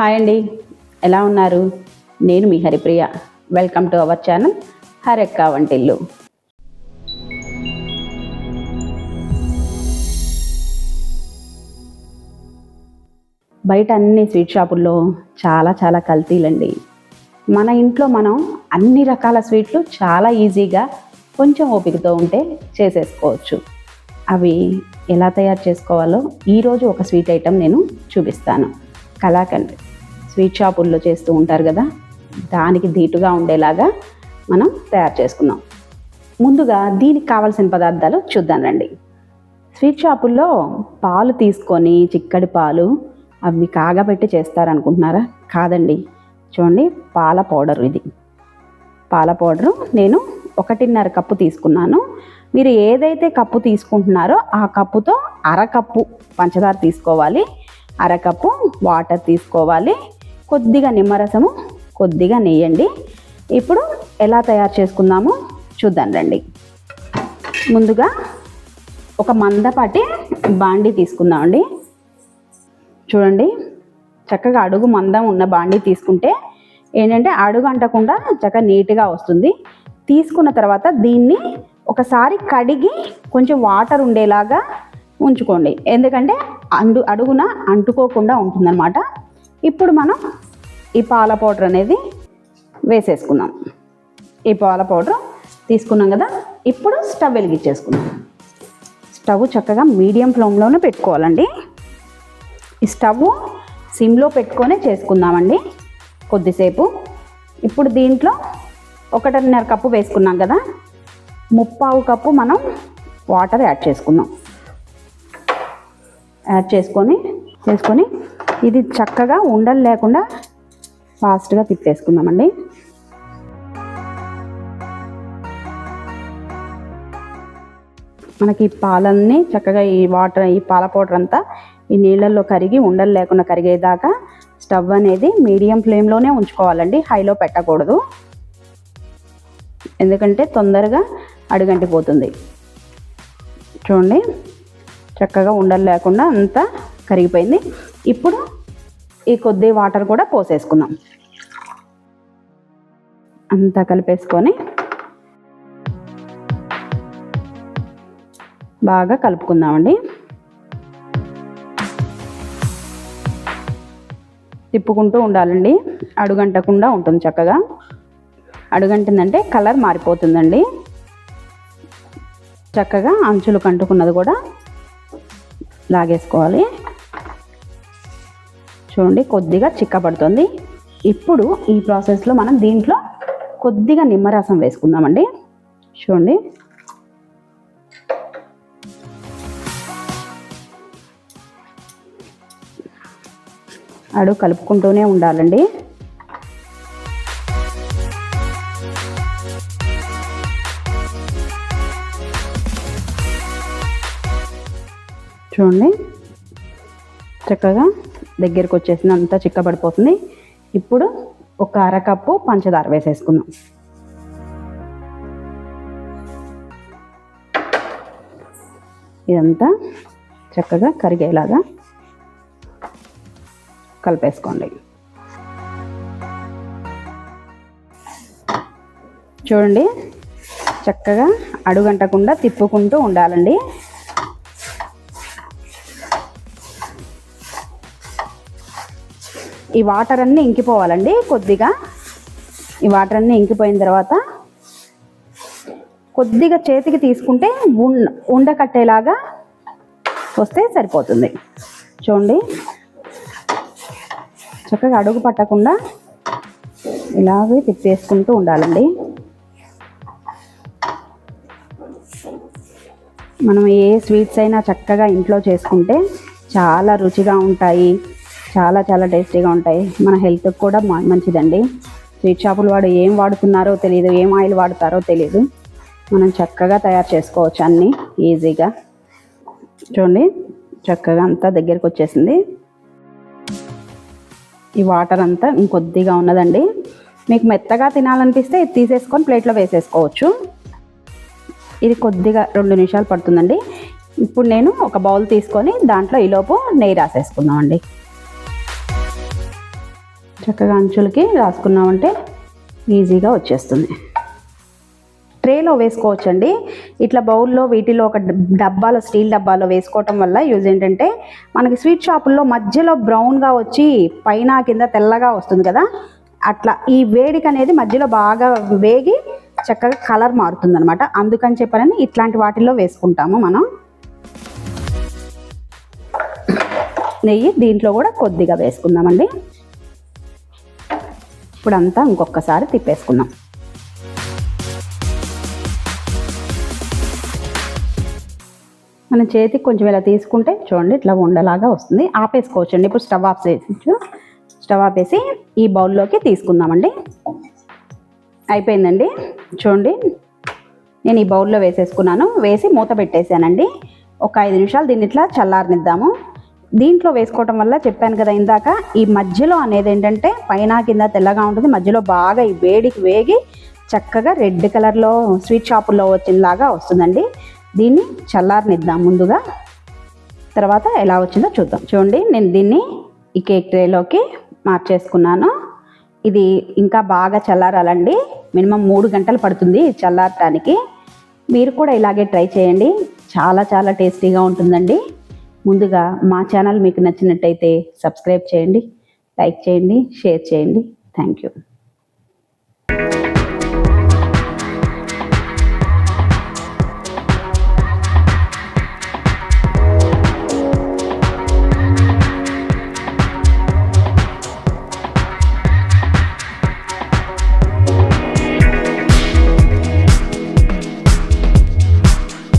Hi అండి. ఎలా ఉన్నారు? నేను మీ Haripriya. Welcome to our channel హరెక్క వంటిల్లు. బయట అన్ని స్వీట్ షాపుల్లో చాలా చాలా కల్తీలండి. మన ఇంట్లో మనం అన్ని రకాల స్వీట్లు చాలా ఈజీగా కొంచెం ఓపికతో ఉంటే చేసేసుకోవచ్చు. అవి ఎలా తయారు చేసుకోవాలో ఈరోజు ఒక స్వీట్ ఐటెం నేను చూపిస్తాను. కలాకండ్. స్వీట్ షాపుల్లో చేస్తూ ఉంటారు కదా దానికి ధీటుగా ఉండేలాగా మనం తయారు చేసుకుందాం ముందుగా దీనికి కావాల్సిన పదార్థాలు చూద్దాం రండి. స్వీట్ షాపుల్లో పాలు తీసుకొని చిక్కడి పాలు అవి కాగబెట్టి చేస్తారనుకుంటున్నారా? కాదండి. చూడండి పాల పౌడర్ ఇది. పాల పౌడరు నేను ఒకటిన్నర కప్పు తీసుకున్నాను. మీరు ఏదైతే కప్పు తీసుకుంటున్నారో ఆ కప్పుతో అరకప్పు పంచదార తీసుకోవాలి. అరకప్పు వాటర్ తీసుకోవాలి. కొద్దిగా నిమ్మరసము కొద్దిగా నెయ్యండి. ఇప్పుడు ఎలా తయారు చేసుకుందామో చూద్దాం రండి. ముందుగా ఒక మందపాటి బాండి తీసుకుందామండి చూడండి చక్కగా అడుగు మందం ఉన్న బాండి తీసుకుంటే ఏంటంటే అడుగు అంటకుండా చక్కగా నీట్గా వస్తుంది. తీసుకున్న తర్వాత దీన్ని ఒకసారి కడిగి కొంచెం వాటర్ ఉండేలాగా ఉంచుకోండి. ఎందుకంటే అండు అడుగున అంటుకోకుండా ఉంటుందన్నమాట. ఇప్పుడు మనం ఈ పాల పౌడర్ అనేది వేసేసుకుందాం. ఈ పాల పౌడర్ తీసుకున్నాం కదా ఇప్పుడు స్టవ్ వెలిగించేసుకుందాం. స్టవ్ చక్కగా మీడియం ఫ్లేమ్లోనే పెట్టుకోవాలండి. ఈ స్టవ్ సిమ్లో పెట్టుకొని చేసుకుందామండి. కొద్దిసేపు. ఇప్పుడు దీంట్లో ఒకటిన్నర కప్పు వేసుకున్నాం కదా ముప్పావు కప్పు మనం వాటర్ యాడ్ చేసుకుందాం. యాడ్ చేసుకొని చేసుకొని ఇది చక్కగా ఉండలు లేకుండా ఫాస్ట్గా తిప్పేసుకుందామండి. మనకి ఈ పాలన్నీ చక్కగా ఈ వాటర్ ఈ పాల పౌడర్ అంతా ఈ నీళ్ళల్లో కరిగి ఉండలు లేకుండా కరిగేదాకా స్టవ్ అనేది మీడియం ఫ్లేమ్లోనే ఉంచుకోవాలండి. హైలో పెట్టకూడదు. ఎందుకంటే తొందరగా అడుగంటిపోతుంది. చూడండి చక్కగా ఉండలు లేకుండా అంతా కరిగిపోయింది. ఇప్పుడు ఈ కొద్ది వాటర్ కూడా పోసేసుకుందాం. అంతా కలిపేసుకొని బాగా కలుపుకుందామండి. తిప్పుకుంటూ ఉండాలండి. అడుగంటకుండా ఉంటుంది చక్కగా. అడుగంటిందంటే కలర్ మారిపోతుందండి. చక్కగా అంచులు కంటుకున్నది కూడా లాగేసుకోవాలి. చూడండి కొద్దిగా చిక్కబడుతుంది. ఇప్పుడు ఈ ప్రాసెస్లో మనం దీంట్లో కొద్దిగా నిమ్మరసం వేసుకుందామండి. చూడండి. అడు కలుపుకుంటూనే ఉండాలండి. చూడండి. చక్కగా దగ్గరికి వచ్చేసింది అంతా చిక్కబడిపోతుంది. ఇప్పుడు ఒక అరకప్పు పంచదార వేసేసుకుందాం. ఇదంతా చక్కగా కరిగేలాగా కలిపేసుకోండి. చూడండి చక్కగా అడుగంటకుండా తిప్పుకుంటూ ఉండాలండి. ఈ వాటర్ అన్నీ ఇంకిపోవాలండి కొద్దిగా. ఈ వాటర్ అన్నీ ఇంకిపోయిన తర్వాత కొద్దిగా చేతికి తీసుకుంటే ఉండ ఉండకట్టేలాగా వస్తే సరిపోతుంది. చూడండి. చక్కగా అడుగు పట్టకుండా ఇలాగే తిప్పేసుకుంటూ ఉండాలండి. మనం ఏ స్వీట్స్ అయినా చక్కగా ఇంట్లో చేసుకుంటే చాలా రుచిగా ఉంటాయి. చాలా చాలా టేస్టీగా ఉంటాయి. మన హెల్త్కి కూడా మంచిదండి. స్వీట్ షాపులు వాడు ఏం వాడుతున్నారో తెలియదు ఏం ఆయిల్ వాడతారో తెలియదు మనం చక్కగా తయారు చేసుకోవచ్చు అన్నీ ఈజీగా చూడండి చక్కగా అంతా దగ్గరికి వచ్చేసింది. ఈ వాటర్ అంతా ఇంకొద్దిగా ఉన్నదండి. మీకు మెత్తగా తినాలనిపిస్తే ఇది తీసేసుకొని ప్లేట్లో వేసేసుకోవచ్చు. ఇది కొద్దిగా రెండు నిమిషాలు పడుతుందండి. ఇప్పుడు నేను ఒక బౌల్ తీసుకొని దాంట్లో ఈలోపు నెయ్యి రాసేసుకుందామండి. చక్కగా అంచులకి రాసుకున్నామంటే ఈజీగా వచ్చేస్తుంది. ట్రేలో వేసుకోవచ్చండి. ఇట్లా బౌల్లో వీటిలో ఒక డబ్బాలో స్టీల్ డబ్బాలో వేసుకోవటం వల్ల యూజ్ ఏంటంటే మనకి స్వీట్ షాపుల్లో మధ్యలో బ్రౌన్గా వచ్చి పైన కింద తెల్లగా వస్తుంది కదా. అట్లా ఈ వేడికి అనేది మధ్యలో బాగా వేగి చక్కగా కలర్ మారుతుంది అనమాట అందుకని చెప్పాలని ఇట్లాంటి వాటిల్లో వేసుకుంటాము మనం. నెయ్యి దీంట్లో కూడా కొద్దిగా వేసుకుందామండి. ఇప్పుడంతా ఇంకొకసారి తిప్పేసుకుందాం. మన చేతికి కొంచెం ఇలా తీసుకుంటే చూడండి ఇట్లా ఉండలాగా వస్తుంది. ఆపేసుకోవచ్చండి. ఇప్పుడు స్టవ్ ఆఫ్ చేసి స్టవ్ ఆపేసి ఈ బౌల్లోకి తీసుకుందామండి. అయిపోయిందండి. చూడండి నేను ఈ బౌల్లో వేసేసుకున్నాను. వేసి మూత పెట్టేశానండి. ఒక ఐదు నిమిషాలు దీన్ని ఇట్లా చల్లారనిద్దాము. దీంట్లో వేసుకోవటం వల్ల చెప్పాను కదా ఇందాక ఈ మధ్యలో అనేది ఏంటంటే పైన కింద తెల్లగా ఉంటుంది. మధ్యలో బాగా ఈ వేడికి వేగి చక్కగా రెడ్ కలర్లో స్వీట్ షాపుల్లో వచ్చినలాగా వస్తుందండి. దీన్ని చల్లారనిద్దాం ముందుగా. తర్వాత ఎలా వచ్చిందో చూద్దాం. చూడండి నేను దీన్ని ఈ కేక్ ట్రేలోకి మార్చేసుకున్నాను. ఇది ఇంకా బాగా చల్లారాలండి. మినిమం మూడు గంటలు పడుతుంది చల్లారటానికి. మీరు కూడా ఇలాగే ట్రై చేయండి. చాలా చాలా టేస్టీగా ఉంటుందండి. ముందుగా మా ఛానల్ మీకు నచ్చినట్టయితే సబ్స్క్రైబ్ చేయండి లైక్ చేయండి షేర్ చేయండి. Thank you